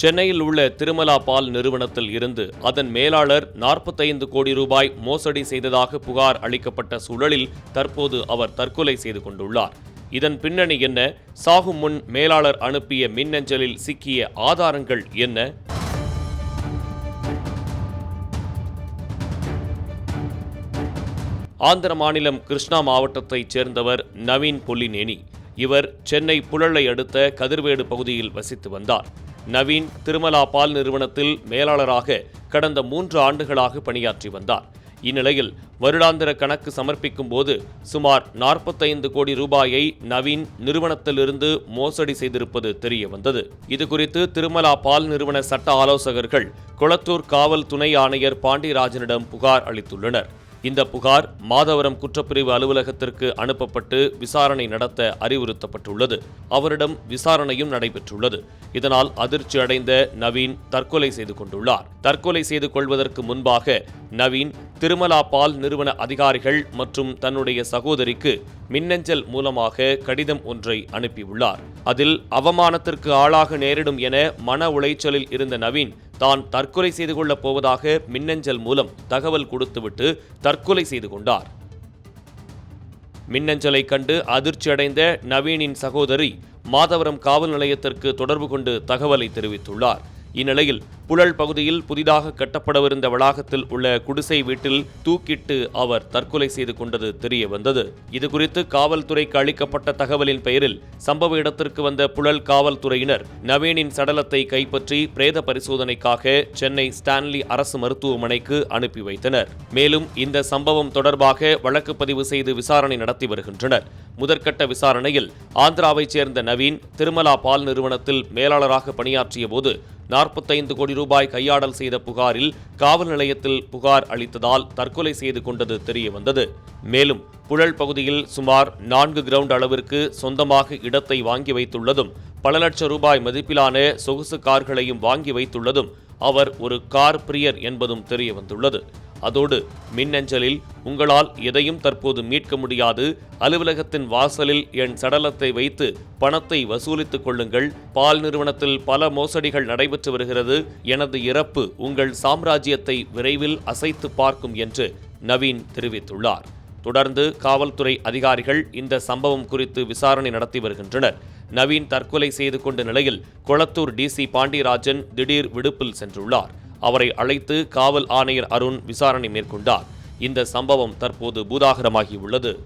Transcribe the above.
சென்னையில் உள்ள திருமலா பால் நிறுவனத்தில் இருந்து அதன் மேலாளர் நாற்பத்தைந்து கோடி ரூபாய் மோசடி செய்ததாக புகார் அளிக்கப்பட்ட சூழலில் தற்போது அவர் தற்கொலை செய்து கொண்டுள்ளார். இதன் பின்னணி என்ன? சாகும் முன் மேலாளர் அனுப்பிய மின்னஞ்சலில் சிக்கிய ஆதாரங்கள் என்ன? ஆந்திர மாநிலம் கிருஷ்ணா மாவட்டத்தைச் சேர்ந்தவர் நவீன் பொல்லினேனி இவர் சென்னை புழலை அடுத்த கதிர்வேடு பகுதியில் வசித்து வந்தார். நவீன் திருமலா பால் நிறுவனத்தில் மேலாளராக கடந்த மூன்று ஆண்டுகளாக பணியாற்றி வந்தார். இந்நிலையில் வருடாந்திர கணக்கு சமர்ப்பிக்கும் போது சுமார் நாற்பத்தைந்து கோடி ரூபாயை நவீன் நிறுவனத்திலிருந்து மோசடி செய்திருப்பது தெரிய வந்தது இதுகுறித்து திருமலா பால் நிறுவன சட்ட ஆலோசகர்கள் கொளத்தூர் காவல் துணை ஆணையர் பாண்டியராஜனிடம் புகார் அளித்துள்ளனர். இந்த புகார் மாதவரம் குற்றப்பிரிவு அலுவலகத்திற்கு அனுப்பப்பட்டு விசாரணை நடத்த அறிவுறுத்தப்பட்டுள்ளது. அவரிடம் விசாரணையும் நடைபெற்றுள்ளது. இதனால் அதிர்ச்சி அடைந்த நவீன் தற்கொலை செய்து கொண்டுள்ளார். தற்கொலை செய்து கொள்வதற்கு முன்பாக நவீன் திருமலா பால் நிறுவன அதிகாரிகள் மற்றும் தன்னுடைய சகோதரிக்கு மின்னஞ்சல் மூலமாக கடிதம் ஒன்றை அனுப்பியுள்ளார். அதில் அவமானத்திற்கு ஆளாக நேரிடும் என மன உளைச்சலில் இருந்த நவீன் தான் தற்கொலை செய்து கொள்ளப் போவதாக மின்னஞ்சல் மூலம் தகவல் கொடுத்துவிட்டு தற்கொலை செய்து கொண்டார். மின்னஞ்சலை கண்டு அதிர்ச்சியடைந்த நவீனின் சகோதரி மாதவரம் காவல் நிலையத்திற்கு தொடர்பு கொண்டு தகவலை தெரிவித்துள்ளார். இந்நிலையில் புழல் பகுதியில் புதிதாக கட்டப்படவிருந்த வளாகத்தில் உள்ள குடிசை வீட்டில் தூக்கிட்டு அவர் தற்கொலை செய்து கொண்டது தெரிய வந்தது. இதுகுறித்து காவல்துறைக்கு அளிக்கப்பட்ட தகவலின் பெயரில் சம்பவ இடத்திற்கு வந்த புழல் காவல்துறையினர் நவீனின் சடலத்தை கைப்பற்றி பிரேத பரிசோதனைக்காக சென்னை ஸ்டான்லி அரசு மருத்துவமனைக்கு அனுப்பி வைத்தனர். மேலும் இந்த சம்பவம் தொடர்பாக வழக்கு பதிவு செய்து விசாரணை நடத்தி வருகின்றனர். முதற்கட்ட விசாரணையில் ஆந்திராவைச் சேர்ந்த நவீன் திருமலா பால் நிறுவனத்தில் மேலாளராக பணியாற்றிய போது நாற்பத்தைந்து கோடி ரூபாய் கையாடல் செய்த புகாரில் காவல் நிலையத்தில் புகார் அளித்ததால் தற்கொலை செய்து கொண்டது தெரியவந்தது. மேலும் புழல் பகுதியில் சுமார் நான்கு கிரவுண்ட் அளவிற்கு சொந்தமாக இடத்தை வாங்கி வைத்துள்ளதும் பல லட்சம் ரூபாய் மதிப்பிலான சொகுசு கார்களையும் வாங்கி வைத்துள்ளதும் அவர் ஒரு கார் பிரியர் என்பதும் தெரிய வந்துள்ளது அதோடு மின்னஞ்சலில் உங்களால் எதையும் தற்போது மீட்க முடியாது. அலுவலகத்தின் வாசலில் என் சடலத்தை வைத்து பணத்தை வசூலித்துக் கொள்ளுங்கள். பால் நிறுவனத்தில் பல மோசடிகள் நடைபெற்று வருகிறது. எனது இறப்பு உங்கள் சாம்ராஜ்யத்தை விரைவில் அசைத்து பார்க்கும் என்று நவீன் தெரிவித்துள்ளார். தொடர்ந்து காவல்துறை அதிகாரிகள் இந்த சம்பவம் குறித்து விசாரணை நடத்தி வருகின்றனர். நவீன் தற்கொலை செய்து கொண்ட நிலையில் கொளத்தூர் டிசி பாண்டியராஜன் திடீர் விடுப்பில் சென்றுள்ளார். அவரை அழைத்து காவல் ஆணையர் அருண் விசாரணை மேற்கொண்டார். இந்த சம்பவம் தற்போது பூதாகரமாகியுள்ளது.